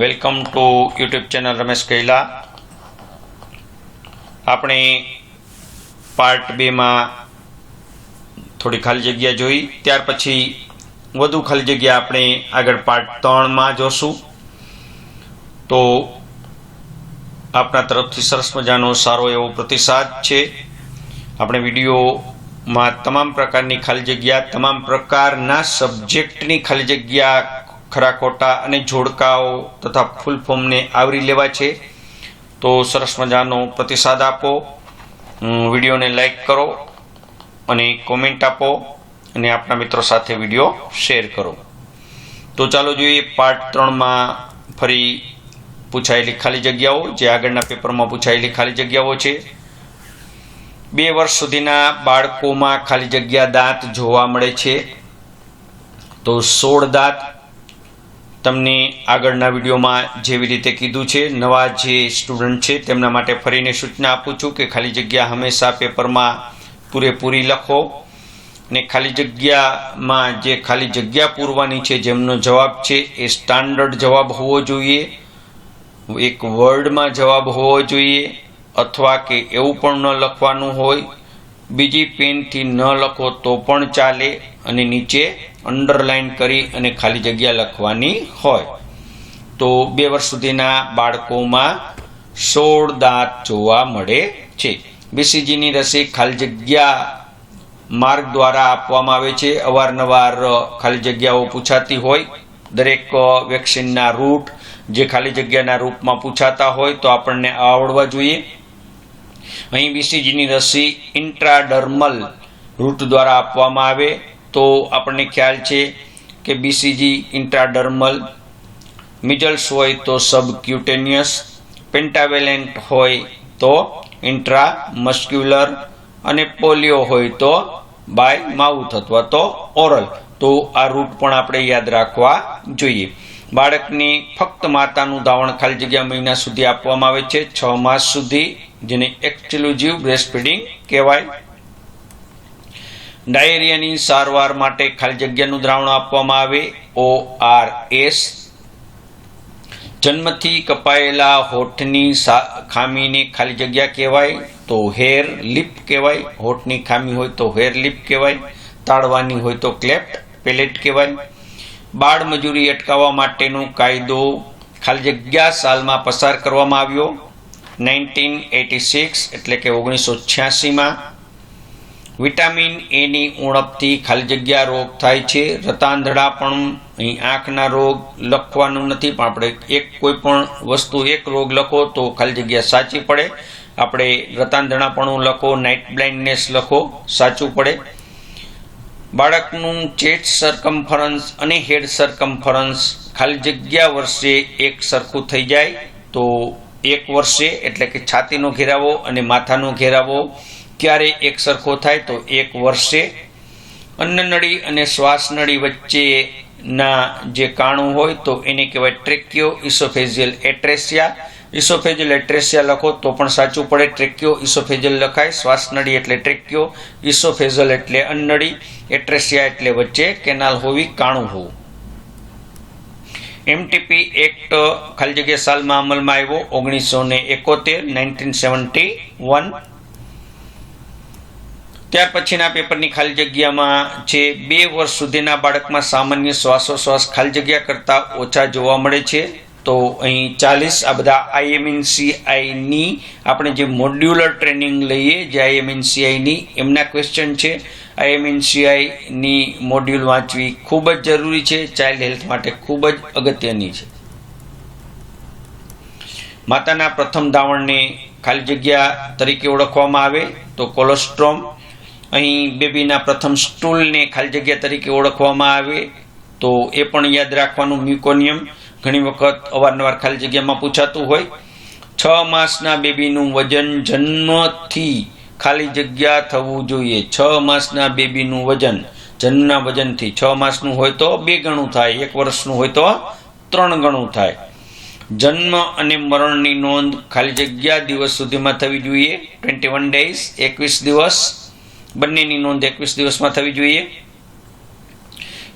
Welcome to YouTube channel Ramesh Kaila. આપણે part બેમાં થોડી ખાલી જગ્યા જોઈ. ત્યાર પછી વધુ ખાલી જગ્યા આપણે આગળ પાર્ટ ત્રણમાં જોશું. તો આપણા તરફથી સરસ મજાનો સારો એવો પ્રતિસાદ છે. આપણે વિડીયોમાં તમામ પ્રકારની ખાલી જગ્યા, તમામ પ્રકારના સબ્જેક્ટની ખાલી જગ્યા ખરા ખોટા અને જોડકાઓ તથા ફૂલ ફોર્મને આવરી લેવા છે. તો સરસ મજાનો પ્રતિસાદ આપો. વિડીયોને લાઈક કરો અને કોમેન્ટ આપો અને આપણા મિત્રો સાથે વીડિયો શેર કરો. તો ચાલો જોઈએ પાર્ટ ત્રણમાં ફરી પૂછાયેલી ખાલી જગ્યાઓ, જે આગળના પેપરમાં પૂછાયેલી ખાલી જગ્યાઓ છે. બે વર્ષ સુધીના બાળકોમાં ખાલી જગ્યા દાંત જોવા મળે છે. તો સોળ દાંત તમને આગળના વિડીયોમાં જેવી રીતે કીધું છે, નવા જે સ્ટુડન્ટ છે તેમના માટે ફરીને સૂચના આપું છું કે ખાલી જગ્યા હંમેશા પેપરમાં પૂરેપૂરી લખો ને ખાલી જગ્યામાં જે ખાલી જગ્યા પૂરવાની છે, જેમનો જવાબ છે એ સ્ટાન્ડર્ડ જવાબ હોવો જોઈએ, એક વર્ડમાં જવાબ હોવો જોઈએ અથવા કે એવું પણ ન લખવાનું હોય, બીજી પેનથી ન લખો તો પણ ચાલે અને નીચે અંડરલાઈન કરી અને ખાલી જગ્યા લખવાની હોય. તો બે વર્ષ સુધીના બાળકોમાં સોળ દાંત જોવા મળે છે. બીસીજીની રસી ખાલી જગ્યા માર્ગ દ્વારા આપવામાં આવે છે. અવારનવાર ખાલી જગ્યાઓ પૂછાતી હોય. દરેક વેક્સિનના રૂટ જે ખાલી જગ્યાના રૂપમાં પૂછાતા હોય તો આપણને આવડવા જોઈએ. અહીં બીસીજીની રસી ઇન્ટ્રાડર્મલ રૂટ દ્વારા આપવામાં આવે. તો આપણને ખ્યાલ છે કે બીસીજી ઇન્ટ્રાડર્મલ મિજલ્સ હોય તો સબક્યુટેનિયસ પેન્ટાવેલેન્ટ હોય તો ઇન્ટ્રા મસ્ક્યુલર અને પોલિયો હોય તો બાય માઉથ અથવા તો ઓરલ તો આ રૂટ પણ આપણે યાદ રાખવા જોઈએ. બાળકને ફક્ત માતાનું ધાવણ ખાલી જગ્યા મહિના સુધી આપવામાં આવે છે. છ માસ સુધી, જેને એક્સક્લુઝિવ બ્રેસ્ટ ફીડિંગ કહેવાય. ડાયેરિયાની સારવાર માટે ખાલી જગ્યાનું દ્રાવણ આપવામાં આવે. ઓ આર એસ જન્મથી કપાયેલા હોઠની ખામીને ખાલી જગ્યા કહેવાય તો હેર લિપ કહેવાય. હોઠની ખામી હોય તો હેર લિપ કહેવાય. તાળવાની હોય તો ક્લેપ્ટ પેલેટ કહેવાય. બાળ મજૂરી અટકાવવા માટેનો કાયદો ખાલી જગ્યા સાલમાં પસાર કરવામાં આવ્યો. નાઇન્ટીન એટી સિક્સ એટલે કે ઓગણીસો છ્યાસીમાં વિટામિન એની ઉણપથી ખાલી જગ્યા રોગ થાય છે. રતાંધળા પણ અહીં આંખના રોગ લખવાનું નથી, પણ આપણે એક કોઈ પણ વસ્તુ, એક રોગ લખો તો ખાલી જગ્યા સાચી પડે. આપણે રતાંધણાપણું લખો નાઇટ બ્લાઇન્ડનેસ લખો, સાચું પડે. બાળકનું ચેટ સરકમ્ફરન્સ અને હેડ સરકમ્ફરન્સ ખાલી જગ્યા વર્ષે એક સરખું થઈ જાય. તો એક વર્ષે, એટલે કે છાતીનો ઘેરાવો અને માથાનો ઘેરાવો. ક્યારે એક સરખો થાય તો એક વર્ષે. અન્નનળી અને શ્વાસનળી વચ્ચેના જે કાણું હોય તો એને કહેવાય ટ્રેક્યો ઇસોફેજિયલ એટ્રેસિયા. ઇસોફેજિયલ એટ્રેસિયા લખો તો પણ સાચું પડે. ટ્રેક્યો ઇસોફેજિયલ લખાય. શ્વાસનળી એટલે ટ્રેક્યો. ઇસોફેજલ એટલે અન્નળી એટ્રેસિયા એટલે વચ્ચે કેનાલ હોવી કાણું હોવું. એમટીપી એક્ટ ખાલી જગ્યા સાલમાં અમલમાં આવ્યો. ઓગણીસો ને એકોતેર, નાઇન્ટીન સેવન્ટી વન. ત્યાર પછીના પેપરની ખાલી જગ્યામાં જે બે વર્ષ સુધીના બાળકમાં સામાન્ય શ્વાસોશ્વાસ ખાલી જગ્યા કરતાં ઓછા જોવા મળે છે. તો અહીં ચાલીસ, આ બધા આઈએમએનસીઆઈની આપણે જે મોડ્યુલર ટ્રેનિંગ લઈએ, જે આઈએમએનસીઆઈની એમના ક્વેશ્ચન છે. આઈએમએનસીઆઈની મોડ્યુલ વાંચવી ખૂબ જ જરૂરી છે. ચાઇલ્ડ હેલ્થ માટે ખૂબ જ અગત્યની છે. માતાના પ્રથમ દાવણને ખાલી જગ્યા તરીકે ઓળખવામાં આવે તો કોલોસ્ટ્રોમ અહીં બેબીના પ્રથમ સ્ટૂલને ખાલી જગ્યા તરીકે ઓળખવામાં આવે તો એ પણ યાદ રાખવાનું મ્યુકોનિયમ. ઘણી વખત અવારનવાર ખાલી જગ્યામાં પૂછાતું હોય. છ માસના બેબીનું વજન જન્મથી ખાલી જગ્યા થવું જોઈએ. છ માસના બેબીનું વજન, જન્મના વજનથી છ માસનું હોય તો બે ગણું થાય, એક વર્ષનું હોય તો ત્રણ ગણું થાય. જન્મ અને મરણની નોંધ ખાલી જગ્યા દિવસ સુધીમાં થવી જોઈએ. ટ્વેન્ટી વન ડેઝ એકવીસ દિવસ બંનેની નોંધ એકવીસ દિવસમાં થવી જોઈએ.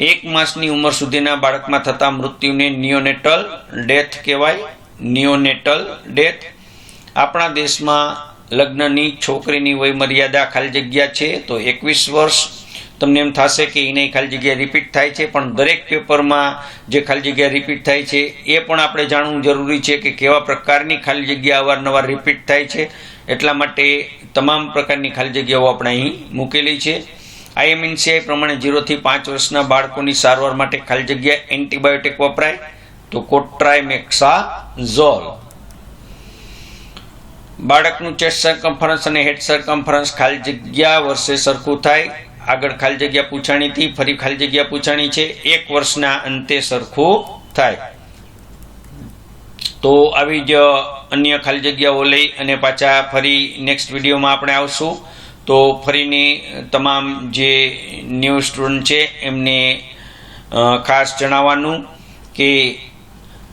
એક માસની ઉંમર સુધીના બાળકમાં થતા મૃત્યુને નિયોનેટલ ડેથ કહેવાય. Neonatal death. આપણા દેશમાં લગ્નની છોકરીની વય મર્યાદા ખાલી જગ્યા છે, તો એકવીસ વર્ષ. તમને એમ થશે કે એને ખાલી જગ્યા રિપીટ થાય છે, પણ દરેક પેપરમાં જે ખાલી જગ્યા રિપીટ થાય છે, એ પણ આપણે જાણવું જરૂરી છે કે કેવા પ્રકારની ખાલી જગ્યા અવારનવાર રિપીટ થાય છે. એટલા માટે તમામ પ્રકારની ખાલી જગ્યાઓ આપણે અહીં મૂકેલી છે. આઈએમએનસીઆઈ પ્રમાણે જીરોથી પાંચ વર્ષના બાળકોની સારવાર માટે ખાલી જગ્યા એન્ટીબાયોટિક વપરાય. તો કોટ્રાઇમેક્સાઝોલ. બાળકનું ચેસ્ટ સરકમ્ફરન્સ અને હેડ સરકમ્ફરન્સ ખાલી જગ્યા વર્ષે સરખું થાય. આગળ ખાલી જગ્યા પૂછાણીથી ફરી ખાલી જગ્યા પૂછાણી છે. એક વર્ષના અંતે સરખું થાય. તો આવી જ અન્ય ખાલી જગ્યાઓ લઈ અને પાછા ફરી નેક્સ્ટ વિડીયોમાં આપણે આવશું. તો ફરીની તમામ જે ન્યૂ સ્ટુડન્ટ છે, એમને ખાસ જણાવવાનું કે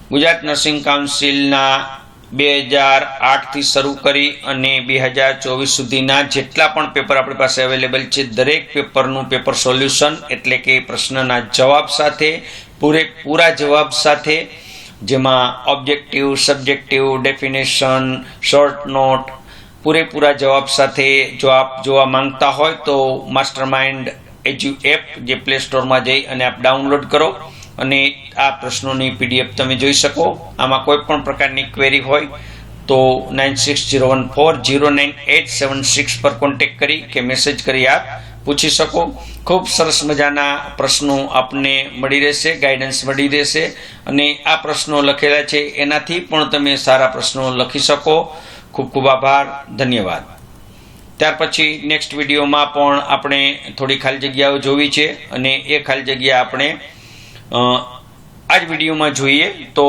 ગુજરાત નર્સિંગ કાઉન્સિલના બે હજાર આઠથી શરૂ કરી અને બે હજાર ચોવીસ સુધીના જેટલા પણ પેપર આપણી પાસે અવેલેબલ છે, દરેક પેપરનું પેપર સોલ્યુશન એટલે કે પ્રશ્નના જવાબ સાથે, પૂરેપૂરા જવાબ સાથે જેમાં objective subjective definition short note પૂરેપૂરા જવાબ સાથે જો આપ જોવા માંગતા હોય તો માસ્ટર માઇન્ડ એજ્યુ એપ જે પ્લે સ્ટોરમાં જઈ અને આપ ડાઉનલોડ કરો અને આ પ્રશ્નોની પીડીએફ તમે જોઈ શકો. આમાં કોઈ પણ પ્રકારની ક્વેરી હોય તો nine six zero one four zero nine eight seven six પર કોન્ટેક્ટ કરી કે મેસેજ કરી આપ. પૂછી શકો. ખૂબ સરસ મજાના પ્રશ્નો આપને મળી રહેશે ગાઈડન્સ મળી રહેશે અને આ પ્રશ્નો લખેલા છે. એનાથી પણ તમે સારા પ્રશ્નો લખી શકો. ખૂબ ખૂબ આભાર, ધન્યવાદ. ત્યાર પછી નેક્સ્ટ વિડીયોમાં પણ આપણે થોડી ખાલી જગ્યાઓ જોવી છે અને એ ખાલી જગ્યા આપણે આ જ વિડીયોમાં જોઈએ. તો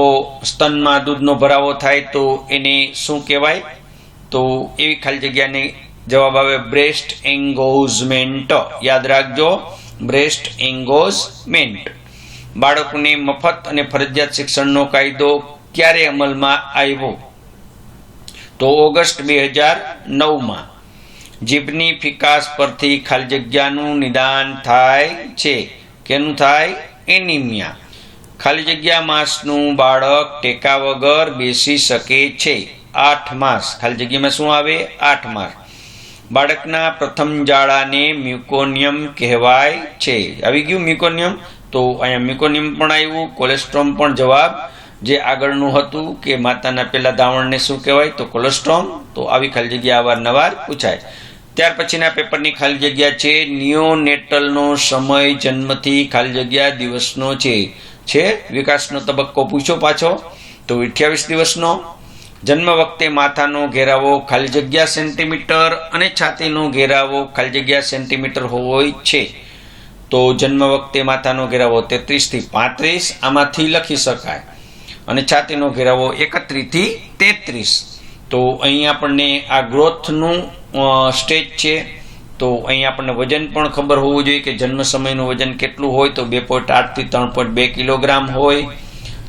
સ્તનમાં દૂધનો ભરાવો થાય તો એને શું કહેવાય? તો એવી ખાલી જગ્યાને જવાબ આવે બ્રેસ્ટ એંગોઝમેન્ટ. યાદ રાખજો, બ્રેસ્ટ એંગોઝમેન્ટ. બાળકોને મફત અને ફરજિયાત શિક્ષણનો કાયદો ક્યારે અમલમાં આવ્યો? તો ઓગસ્ટ બે હજાર નવમાં જીભની ફિકાસ પરથી ખાલી જગ્યાનું નિદાન થાય છે. કેનું થાય? એનિમિયા. ખાલી જગ્યા માસનું બાળક ટેકા વગર બેસી શકે છે. આઠ માસ. ખાલી જગ્યામાં શું આવે? આઠ માસ. બાળકના પ્રથમ જાળાને મ્યુકોનિયમ કહેવાય છે. આવી ગયું મ્યુકોનિયમ? તો અહીંયા મ્યુકોનિયમ પણ આવ્યું, કોલેસ્ટ્રોમ પણ જવાબ. જે આગળનું હતું કે માતાના પહેલાં દાવણને શું કહેવાય? તો કોલેસ્ટ્રોમ. તો આવી ખાલી જગ્યા અવારનવાર પૂછાય. ત્યાર પછીના પેપરની ખાલી જગ્યા છે, નિયોનેટલનો સમય જન્મથી ખાલી જગ્યા દિવસનો છે. છે? વિકાસનો તબક્કો પૂછો પાછો. તો અઠ્યાવીસ દિવસનો. જન્મ વખતે માથાનો ઘેરાવો ખાલી જગ્યા સેન્ટીમીટર અને છાતીનો ઘેરાવો ખાલી જગ્યા સેન્ટીમીટર હોય છે તો જન્મ વખતે માથાનો ઘેરાવો તેત્રીસથી પાંત્રીસ, આમાંથી લખી શકાય. અને છાતીનો ઘેરાવો એકત્રીસથી તેત્રીસ. તો અહીં આપણને આ ગ્રોથનું સ્ટેજ છે. તો અહીં આપણને વજન પણ ખબર હોવું જોઈએ કે જન્મ સમયનું વજન કેટલું હોય તો બે પોઈન્ટ આઠથી ત્રણ પોઈન્ટ બે કિલોગ્રામ હોય.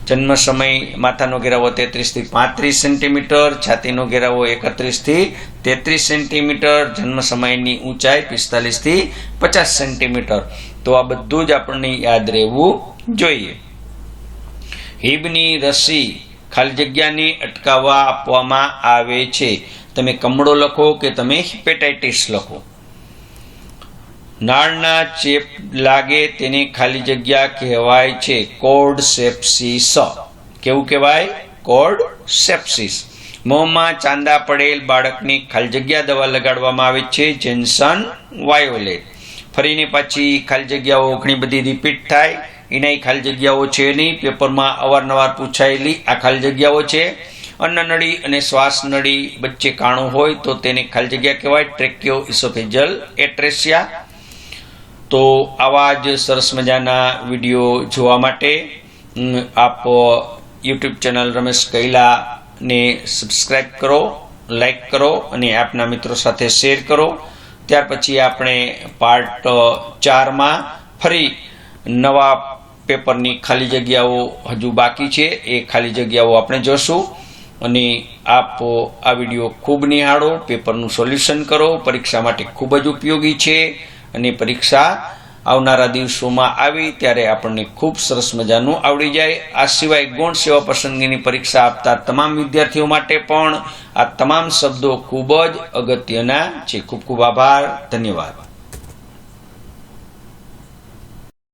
જન્મ સમય માથાનો ઘેરાવો તેત્રીસથી પાંત્રીસ સેન્ટીમીટર, છાતીનો ઘેરાવો એકત્રીસથી તેત્રીસ સેન્ટીમીટર જન્મ સમયની ઊંચાઈ પિસ્તાલીસથી પચાસ સેન્ટીમીટર. તો આ બધું જ આપણને યાદ રહેવું જોઈએ. હિબની રસી ખાલી જગ્યાને અટકાવવા આપવામાં આવે છે. તમે કમળો લખો કે તમે હિપેટાઇટિસ લખો. નાળના ચેપ લાગે તેને ખાલી જગ્યા કહેવાય છે કોડ સેપ્સિસ કેવું કહેવાય? કોડ સેપ્સિસ મોંમાં ચાંદા પડેલ બાળકની ખાલી જગ્યા દવા લગાડવામાં આવે છે જેન્સન વાયોલેટ. ફરીને પાછી ખાલી જગ્યાઓ ઘણી બધી રિપીટ થાય. એનાય ખાલી જગ્યાઓ છે નહીં. પેપરમાં અવારનવાર પૂછાયેલી આ ખાલી જગ્યાઓ છે. અન્નનળી અને શ્વાસ નળી વચ્ચે કાણું હોય તો તેને ખાલી જગ્યા કહેવાય. ટ્રેક્યો ઇસોફેજલ એટ્રેસિયા તો આવા જ સરસ મજાના વીડિયો જોવા માટે આપ યુટ્યુબ ચેનલ રમેશ કૈલાને સબસ્ક્રાઈબ કરો લાઈક કરો અને આપના મિત્રો સાથે શેર કરો. ત્યાર પછી આપણે પાર્ટ ચારમાં ફરી નવા પેપરની ખાલી જગ્યાઓ હજુ બાકી છે, એ ખાલી જગ્યાઓ આપણે જોશું. અને આપ આ વીડિયો ખૂબ નિહાળો, પેપરનું સોલ્યુશન કરો, પરીક્ષા માટે ખૂબ જ ઉપયોગી છે. અને પરીક્ષા આવનારા દિવસોમાં આવી ત્યારે આપણને ખૂબ સરસ મજાનું આવડી જાય. આ સિવાય ગૌણ સેવા પસંદગીની પરીક્ષા આપતા તમામ વિદ્યાર્થીઓ માટે પણ આ તમામ શબ્દો ખૂબ જ અગત્યના છે. ખૂબ ખૂબ આભાર. ધન્યવાદ.